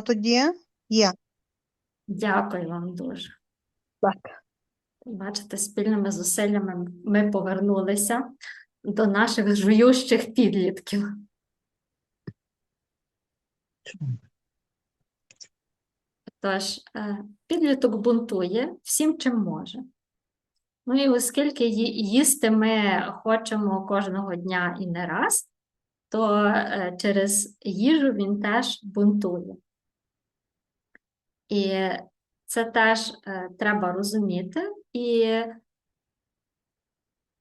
тоді. Є. Дякую вам дуже. Так. Бачите, спільними зусиллями ми повернулися до наших жующих підлітків. Тож, е, підліток бунтує всім, чим може. Ну і оскільки їсти ми хочемо кожного дня і не раз, то е, через їжу він теж бунтує. І це теж е, треба розуміти і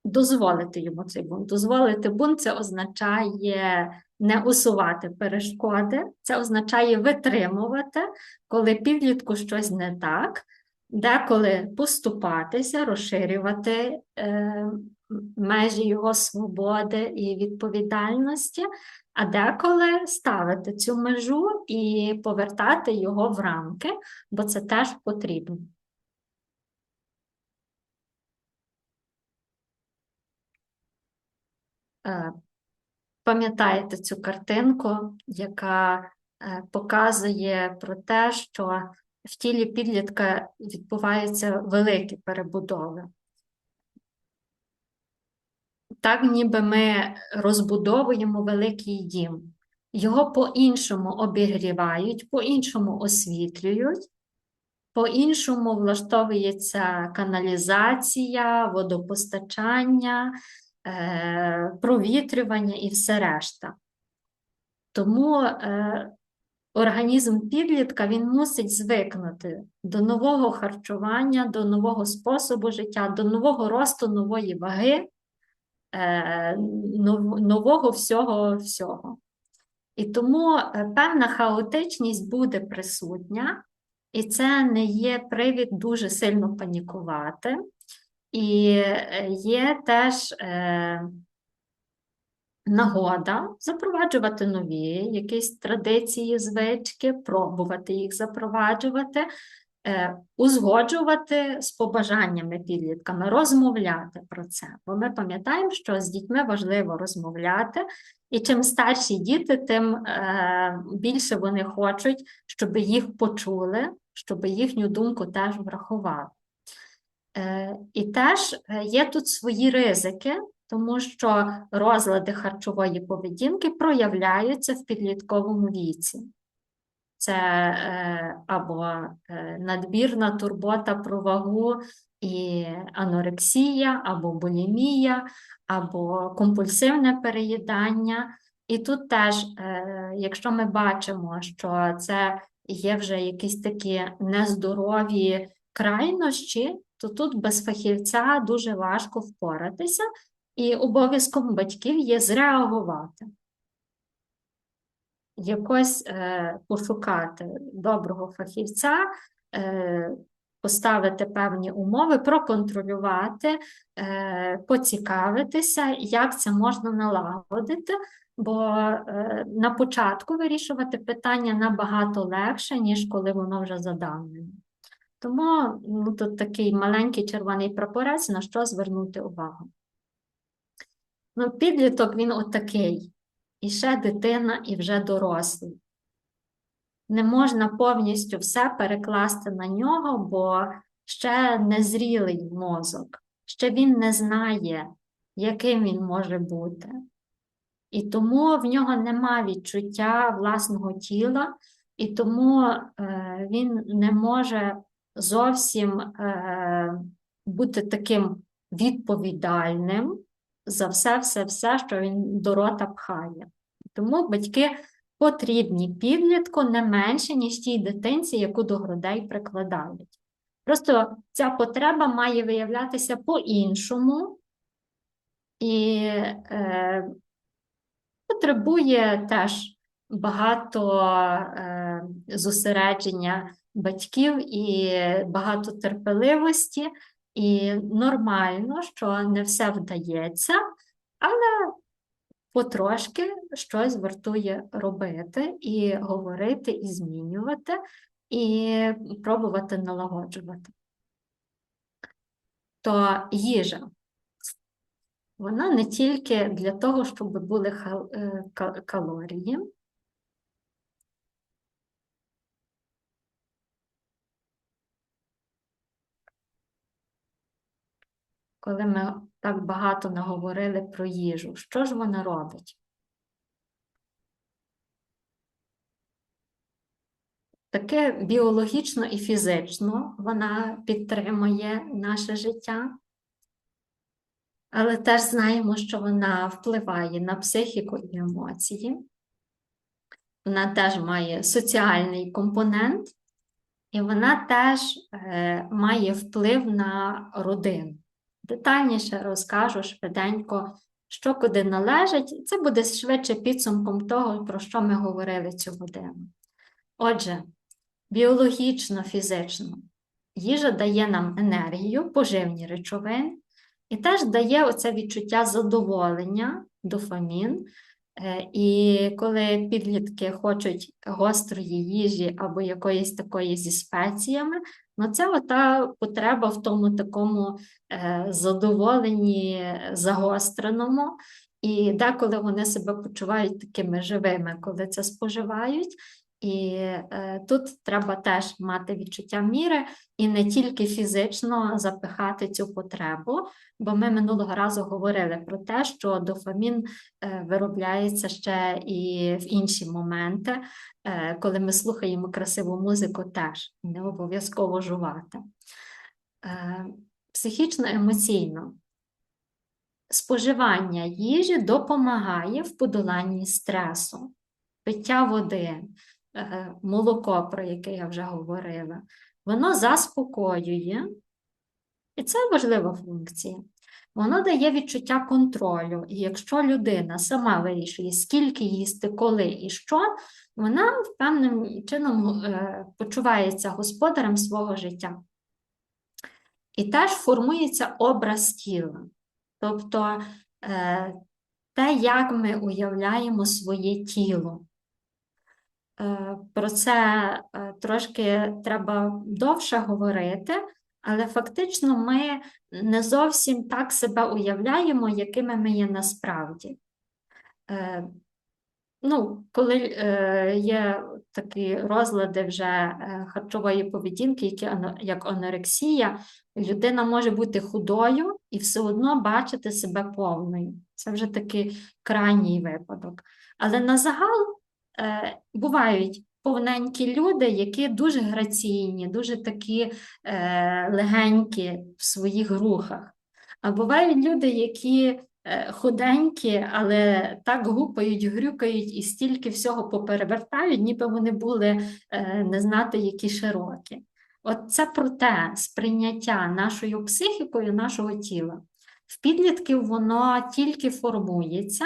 дозволити йому цей бунт. Дозволити бунт це означає не усувати перешкоди, це означає витримувати, коли підлітку щось не так, деколи поступатися, розширювати е, межі його свободи і відповідальності, а деколи ставити цю межу і повертати його в рамки, бо це теж потрібно. Е, Пам'ятаєте цю картинку, яка е, показує про те, що в тілі підлітка відбуваються великі перебудови. Так, ніби ми розбудовуємо великий дім. Його по-іншому обігрівають, по-іншому освітлюють, по-іншому влаштовується каналізація, водопостачання, е, провітрювання і все решта. Тому е, організм підлітка він мусить звикнути до нового харчування, до нового способу життя, до нового росту, нової ваги, е, нового всього всього. І тому е, певна хаотичність буде присутня, і це не є привід дуже сильно панікувати. І е, є теж нагода запроваджувати нові якісь традиції, звички, пробувати їх запроваджувати, е, узгоджувати з побажаннями підлітками, розмовляти про це. Бо ми пам'ятаємо, що з дітьми важливо розмовляти, і чим старші діти, тим е, більше вони хочуть, щоб їх почули, щоб їхню думку теж врахували. Е, І теж є тут свої ризики, тому що розлади харчової поведінки проявляються в підлітковому віці. Це е, або е, надмірна турбота про вагу і анорексія, або булімія, або компульсивне переїдання. І тут теж, е, якщо ми бачимо, що це є вже якісь такі нездорові крайнощі, то тут без фахівця дуже важко впоратися, і обов'язком батьків є зреагувати. Якось е, пошукати доброго фахівця, е, поставити певні умови, проконтролювати, е, поцікавитися, як це можна налагодити, бо е, на початку вирішувати питання набагато легше, ніж коли воно вже задавнене. Тому ну, тут такий маленький червоний прапорець, на що звернути увагу. Ну, підліток він отакий. І ще дитина, і вже дорослий. Не можна повністю все перекласти на нього, бо ще незрілий мозок, ще він не знає, яким він може бути. І тому в нього нема відчуття власного тіла, і тому е, він не може зовсім е, бути таким відповідальним за все, все, все, що він до рота пхає. Тому батьки потрібні підлітку не менше, ніж тій дитинці, яку до грудей прикладають. Просто ця потреба має виявлятися по-іншому і е, потребує теж багато е, зосередження батьків і багато терпеливості. І нормально, що не все вдається, але потрошки щось вартує робити і говорити, і змінювати, і пробувати налагоджувати. То їжа, вона не тільки для того, щоб були е, ка- калорії, коли ми так багато наговорили про їжу, що ж вона робить? Таке біологічно і фізично вона підтримує наше життя, але теж знаємо, що вона впливає на психіку і емоції. Вона теж має соціальний компонент, і вона теж е, має вплив на родину. Детальніше розкажу швиденько, що куди належить. Це буде швидше підсумком того, про що ми говорили цю годину. Отже, біологічно, фізично їжа дає нам енергію, поживні речовини, і теж дає оце відчуття задоволення, дофамін. Е, І коли підлітки хочуть гострої їжі або якоїсь такої зі спеціями, ну це ота потреба в тому такому е, задоволенні загостреному. І деколи вони себе почувають такими живими, коли це споживають. І е, тут треба теж мати відчуття міри і не тільки фізично запихати цю потребу, бо ми минулого разу говорили про те, що дофамін е, виробляється ще і в інші моменти, е, коли ми слухаємо красиву музику, теж не обов'язково жувати. Е, Психічно-емоційно споживання їжі допомагає в подоланні стресу, пиття води, молоко, про яке я вже говорила, воно заспокоює, і це важлива функція. Воно дає відчуття контролю, і якщо людина сама вирішує, скільки їсти, коли і що, вона певним чином е, почувається господарем свого життя. І теж формується образ тіла. Тобто е, те, як ми уявляємо своє тіло. Е, Про це е, трошки треба довше говорити, але фактично ми не зовсім так себе уявляємо, якими ми є насправді. Е, Ну, коли є такі розлади вже харчової поведінки, які як анорексія, людина може бути худою і все одно бачити себе повною. Це вже такий крайній випадок. Але на загал бувають повненькі люди, які дуже граційні, дуже такі е, легенькі в своїх рухах. А бувають люди, які е, худенькі, але так гупають, грюкають і стільки всього поперевертають, ніби вони були е, не знати, які широкі. От це про те сприйняття нашою психікою, нашого тіла. В підлітків воно тільки формується,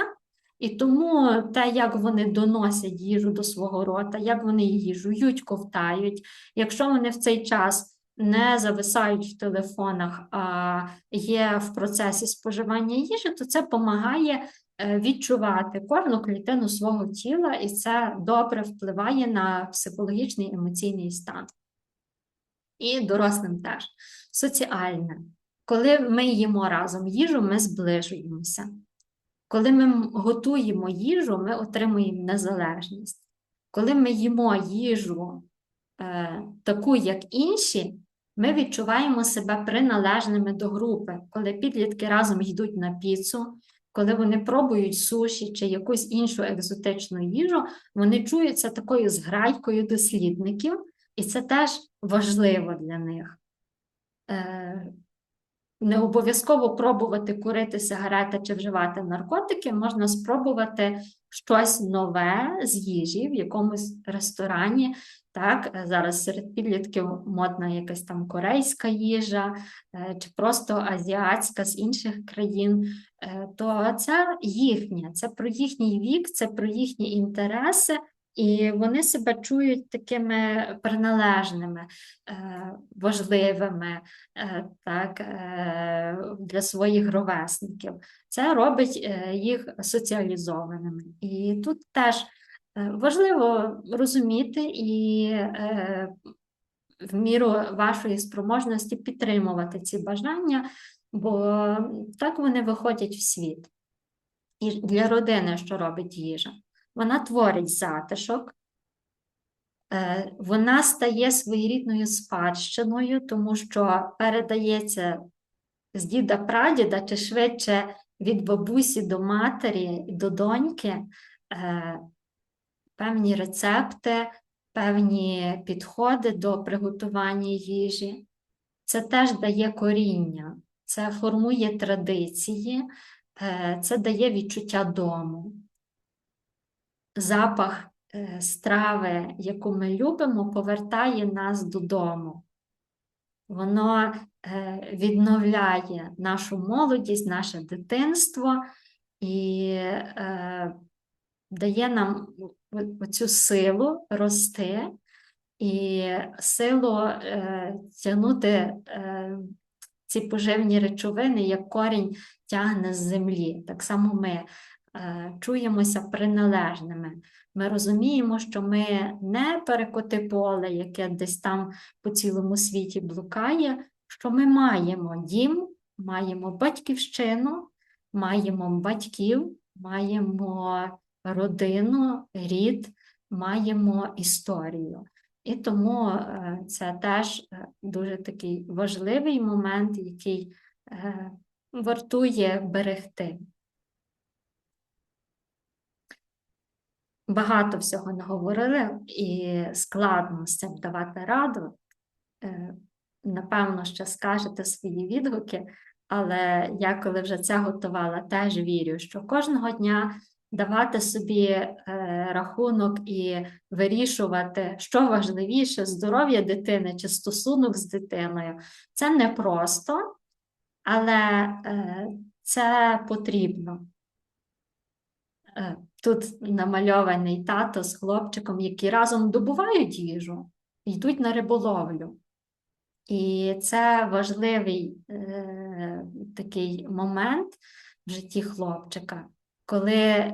і тому те, як вони доносять їжу до свого рота, як вони її жують, ковтають, якщо вони в цей час не зависають в телефонах, а є в процесі споживання їжі, то це допомагає е, відчувати кожну клітину свого тіла, і це добре впливає на психологічний емоційний стан. І дорослим теж. Соціальне. Коли ми їмо разом їжу, ми зближуємося. Коли ми готуємо їжу, ми отримуємо незалежність. Коли ми їмо їжу е, таку, як інші, ми відчуваємо себе приналежними до групи. Коли підлітки разом йдуть на піцу, коли вони пробують суші чи якусь іншу екзотичну їжу, вони чуються такою зграйкою дослідників, і це теж важливо для них. Е, не обов'язково пробувати курити сигарети чи вживати наркотики, можна спробувати щось нове з їжі в якомусь ресторані. Так, е, зараз серед підлітків модна якась там корейська їжа е, чи просто азіатська з інших країн, Е, то це їхнє, це про їхній вік, це про їхні інтереси, і вони себе чують такими приналежними, е, важливими е, так, е, для своїх ровесників. Це робить їх соціалізованими. І тут теж важливо розуміти і в міру вашої спроможності підтримувати ці бажання, бо так вони виходять в світ. І для родини, що робить їжа? Вона творить затишок, е, вона стає своєрідною спадщиною, тому що передається з діда прадіда, чи швидше від бабусі до матері і до доньки е, певні рецепти, певні підходи до приготування їжі. Це теж дає коріння, це формує традиції, е, це дає відчуття дому. Запах е, страви, яку ми любимо, повертає нас додому. Воно е, відновляє нашу молодість, наше дитинство і е, дає нам оцю силу рости і силу тягнути ці поживні речовини, як корінь тягне з землі. Так само ми чуємося приналежними. Ми розуміємо, що ми не перекоти поле, яке десь там по цілому світі блукає, що ми маємо дім, маємо батьківщину, маємо батьків, маємо родину, рід, маємо історію. І тому е, це теж е, дуже такий важливий момент, який е, вартує берегти. Багато всього наговорили, і складно з цим давати раду. Е, Напевно, ще скажете свої відгуки, але я, коли вже це готувала, теж вірю, що кожного дня давати собі е, рахунок і вирішувати, що важливіше, здоров'я дитини чи стосунок з дитиною, це непросто, але е, це потрібно. Е, Тут намальований тато з хлопчиком, які разом добувають їжу, йдуть на риболовлю. І це важливий е, такий момент в житті хлопчика, коли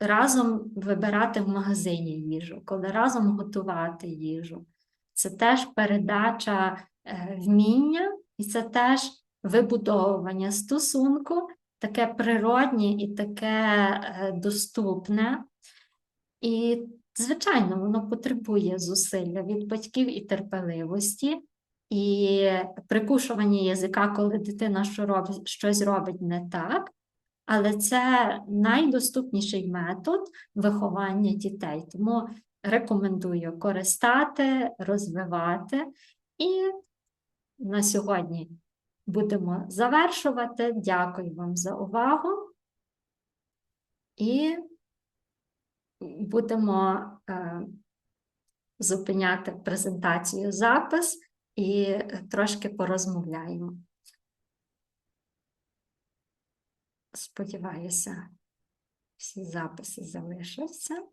разом вибирати в магазині їжу, коли разом готувати їжу. Це теж передача е, вміння, і це теж вибудовування стосунку, таке природнє і таке е, доступне. І, звичайно, воно потребує зусилля від батьків і терпеливості, і прикушування язика, коли дитина щось робить не так. Але це найдоступніший метод виховання дітей. Тому рекомендую користати, розвивати. І на сьогодні будемо завершувати. Дякую вам за увагу. І будемо е, зупиняти презентацію запис і трошки порозмовляємо. Сподіваюся, всі записи залишаться.